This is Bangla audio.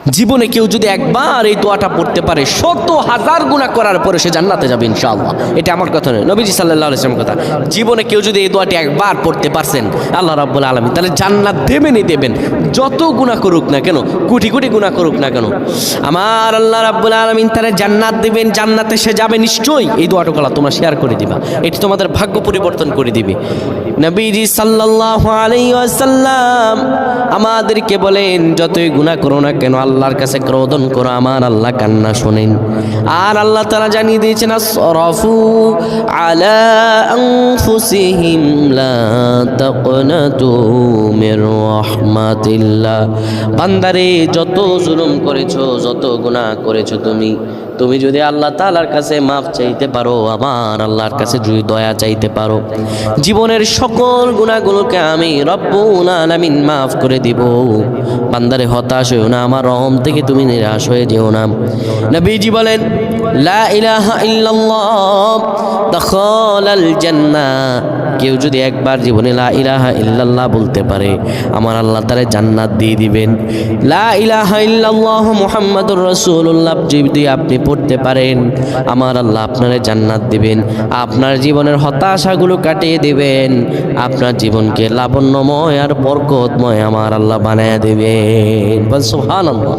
জীবনে কেউ যদি একবার এই দোয়াটা পড়তে পারে, শত হাজার গুণা করার পরে সে জান্নাতে যাবে ইনশাআল্লাহ। এটা আমার কথা নয়, নবীজি সাল্লাহ আলাইসলামের কথা। জীবনে কেউ যদি এই দোয়াটি একবার পড়তে পারছেন, আল্লাহ রাব্বুল আলমী তাহলে জান্নাত দেবেনই দেবেন। যত গুণা করুক না কেন, কোটি কোটি গুণা করুক না কেন, আমার আল্লাহ রাব্বুল আলমিন তাহলে জান্নাত দেবেন, জান্নাতে সে যাবে নিশ্চয়ই। এই দোয়াটুকলা তোমরা শেয়ার করে দিবা। এটি তোমাদের ভাগ্য পরিবর্তন করে দিবে। নবীজি সাল্লাল্লাহু আলাইহি ওয়াসাল্লাম আমাদেরকে বলেন, যতই গুনাহ করো না কেন আল্লাহর কাছে ক্রোধন করো, আমার আল্লাহ কান্না শোনেন। আর আল্লাহ তারা জানিয়ে দিয়েছেন আসরাফু আলা বান্দারে, যত জুলুম করেছ, যত গুনাহ করেছ তুমি তুমি যদি আল্লাহ তাআলার কাছে মাফ চাইতে পারো, আমার আল্লাহর কাছে যদি দয়া চাইতে পারো, জীবনের সকল গুণাগুলোকে আমি রব্বুল আলামিন মাফ করে দিব। বান্দারে হতাশ হইও না আমার রহম থেকে তুমি নিরাশ হয়ে যেও না। নবীজি বলেন লা ইলাহা ইল্লাল্লাহ, দখলাল জান্নাহ। কেউ যদি একবার জীবনে লা ইলাহা ইল্লাল্লাহ বলতে পারে, আমার আল্লাহ তাআলা জান্নাত দিয়ে দিবেন। লা ইলাহা ইল্লাল্লাহ মুহাম্মাদুর রাসূলুল্লাহ, যদি আপনি পড়তে পারেন, আমার আল্লাহ আপনারে জান্নাত দিবেন। আপনার জীবনের হতাশাগুলো কাটিয়ে দিবেন। আপনার জীবনকে লাবণ্যময় আর বরকতময় আমার আল্লাহ বানায় দেবেন। সুবহানাল্লাহ।